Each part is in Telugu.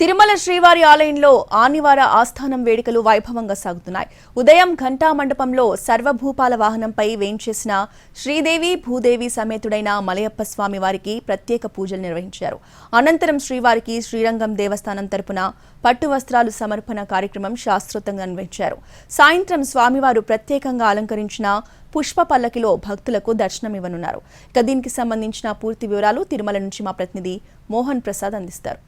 తిరుమల శ్రీవారి ఆలయంలో ఆనివార ఆస్థానం వేడుకలు వైభవంగా సాగుతున్నాయి. ఉదయం ఘంటా మండపంలో సర్వభూపాల వాహనంపై వేయించేసిన శ్రీదేవి భూదేవి సమేతుడైన మలయప్ప స్వామి వారికి ప్రత్యేక పూజలు నిర్వహించారు. అనంతరం శ్రీవారికి శ్రీరంగం దేవస్థానం తరపున పట్టు వస్త్రాలు సమర్పణ కార్యక్రమం శాస్త్రోతంగా నిర్వహించారు. సాయంత్రం స్వామివారు ప్రత్యేకంగా అలంకరించిన పుష్ప పల్లకిలో భక్తులకు దర్శనమివ్వనున్నారు ఇక దీనికి సంబంధించిన పూర్తి వివరాలు తిరుమల నుంచి మా ప్రతినిధి మోహన్ ప్రసాద్ అందిస్తారు.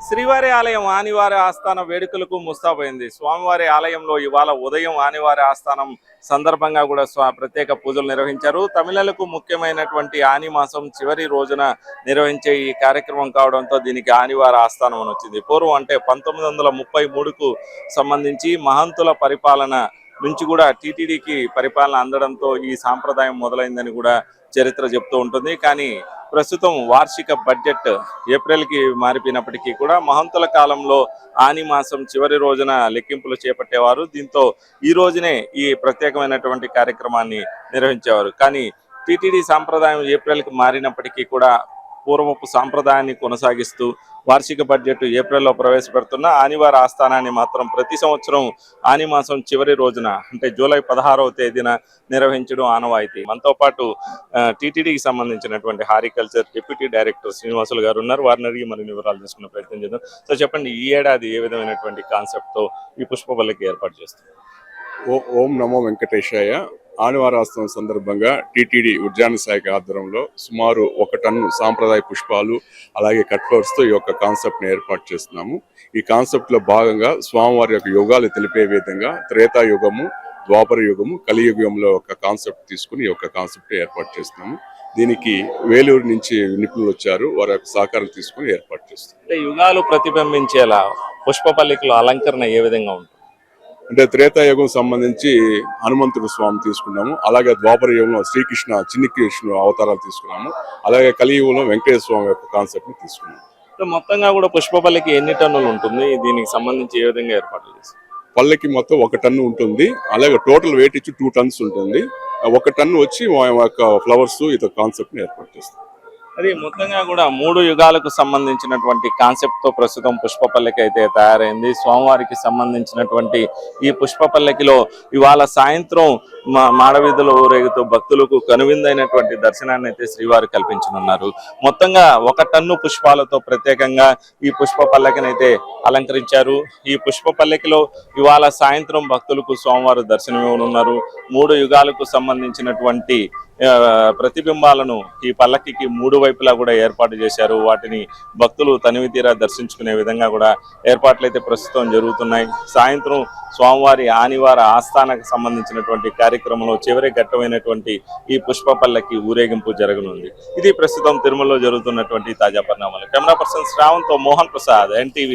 శ్రీవారి ఆలయం ఆనివారి ఆస్థాన వేడుకలకు ముస్తాబైంది. స్వామివారి ఆలయంలో ఇవాళ ఉదయం ఆనివారి ఆస్థానం సందర్భంగా కూడా స్వా ప్రత్యేక పూజలు నిర్వహించారు. తమిళలకు ముఖ్యమైనటువంటి ఆని మాసం చివరి రోజున నిర్వహించే ఈ కార్యక్రమం కావడంతో దీనికి ఆనివారి ఆస్థానం అని వచ్చింది. పూర్వం అంటే పంతొమ్మిది వందల ముప్పై మూడుకు సంబంధించి మహంతుల పరిపాలన నుంచి కూడా టీటీడీకి పరిపాలన అందడంతో ఈ సాంప్రదాయం మొదలైందని కూడా చరిత్ర చెప్తూ ఉంటుంది. కానీ ప్రస్తుతం వార్షిక బడ్జెట్ ఏప్రిల్కి మారిపోయినప్పటికీ కూడా మహంతుల కాలంలో ఆని మాసం చివరి రోజున లెక్కింపులు చేపట్టేవారు. దీంతో ఈ రోజునే ఈ ప్రత్యేకమైనటువంటి కార్యక్రమాన్ని నిర్వహించేవారు. కానీ టీటీడీ సాంప్రదాయం ఏప్రిల్కి మారినప్పటికీ కూడా పూర్వపు సాంప్రదాయాన్ని కొనసాగిస్తూ వార్షిక బడ్జెట్ ఏప్రిల్లో ప్రవేశపెడుతున్న ఆనివార ఆస్థానాన్ని మాత్రం ప్రతి సంవత్సరం ఆని మాసం చివరి రోజున అంటే జూలై పదహారవ తేదీన నిర్వహించడం ఆనవాయితీ. మనతో పాటు టీటీడీకి సంబంధించినటువంటి హారికల్చర్ డిప్యూటీ డైరెక్టర్ శ్రీనివాసులు గారు ఉన్నారు. వారిని అడిగి మరిన్ని వివరాలు తీసుకునే ప్రయత్నం చేద్దాం. సో చెప్పండి ఈ ఏడాది ఏ విధమైనటువంటి కాన్సెప్ట్తో ఈ పుష్పబల్లికి ఏర్పాటు చేస్తారు ఓం నమో వెంకటేశాయ. ఆనివారాస్తం సందర్భంగా టీటీడీ ఉద్యాన శాఖ ఆధ్వర్యంలో సుమారు ఒక కన్ను సాంప్రదాయ పుష్పాలు అలాగే కట్ఫ్లవర్స్తో ఈ యొక్క కాన్సెప్ట్ని ఏర్పాటు చేస్తున్నాము. ఈ కాన్సెప్ట్లో భాగంగా స్వామివారి యొక్క యుగాలు తెలిపే విధంగా త్రేతాయుగము ద్వాపర యుగము కలియుగంలో ఒక కాన్సెప్ట్ తీసుకుని ఈ యొక్క కాన్సెప్ట్ ఏర్పాటు చేస్తున్నాము. దీనికి వేలూరు నుంచి నిపుణులు వచ్చారు వారి యొక్క సహకారం తీసుకుని ఏర్పాటు చేస్తున్నాం యుగాలు ప్రతిబింబించేలా పుష్పపల్లికలో అలంకరణ ఏ విధంగా ఉంటుంది? అంటే త్రేతాయుగం సంబంధించి హనుమంతుడు స్వామి తీసుకున్నాము. అలాగే ద్వాపర యుగంలో శ్రీకృష్ణ చిన్ని కృష్ణ అవతారాలు తీసుకున్నాము. అలాగే కలియుగంలో వెంకటేశ్వర స్వామి యొక్క కాన్సెప్ట్ని తీసుకున్నాము. మొత్తంగా కూడా పుష్పపల్లికి ఎన్ని టన్నులు ఉంటుంది? దీనికి సంబంధించి ఏ విధంగా ఏర్పాట్లు చేస్తారు? పల్లెకి మొత్తం ఒక టన్ను ఉంటుంది. అలాగే టోటల్ వెయిట్ ఇచ్చి టూ టన్స్ ఉంటుంది. ఒక టన్ను వచ్చి మా యొక్క ఫ్లవర్స్ ఇతర కాన్సెప్ట్ని ఏర్పాటు చేస్తాం. అది మొత్తంగా కూడా మూడు యుగాలకు సంబంధించినటువంటి కాన్సెప్ట్తో ప్రస్తుతం పుష్పపల్లకి అయితే తయారైంది. స్వామివారికి సంబంధించినటువంటి ఈ పుష్పపల్లకిలో ఇవాళ సాయంత్రం మా- మాడవీధుల ఊరేగుతూ భక్తులకు కనువిందైనటువంటి దర్శనాన్ని అయితే శ్రీవారు కల్పించనున్నారు. మొత్తంగా ఒక టన్ను పుష్పాలతో ప్రత్యేకంగా ఈ పుష్ప పల్లకిని అయితే అలంకరించారు. ఈ పుష్ప పల్లకిలో ఇవాళ సాయంత్రం భక్తులకు స్వామివారు దర్శనం ఇవ్వనున్నారు మూడు యుగాలకు సంబంధించినటువంటి ప్రతిబింబాలను ఈ పల్లకికి మూడు వైపులా కూడా ఏర్పాటు చేశారు. వాటిని భక్తులు తనివి తీరా దర్శించుకునే విధంగా కూడా ఏర్పాట్లు అయితే ప్రస్తుతం జరుగుతున్నాయి. సాయంత్రం స్వామివారి ఆనివార ఆస్థానకు సంబంధించినటువంటి కార్యక్రమంలో చివరి ఘట్టమైనటువంటి ఈ పుష్ప పల్లకి ఊరేగింపు జరగనుంది. ఇది ప్రస్తుతం తిరుమలలో జరుగుతున్నటువంటి తాజా పరిణామాలు. కెమెరా పర్సన్ శ్రావణ్తో మోహన్ ప్రసాద్ ఎన్టీవీ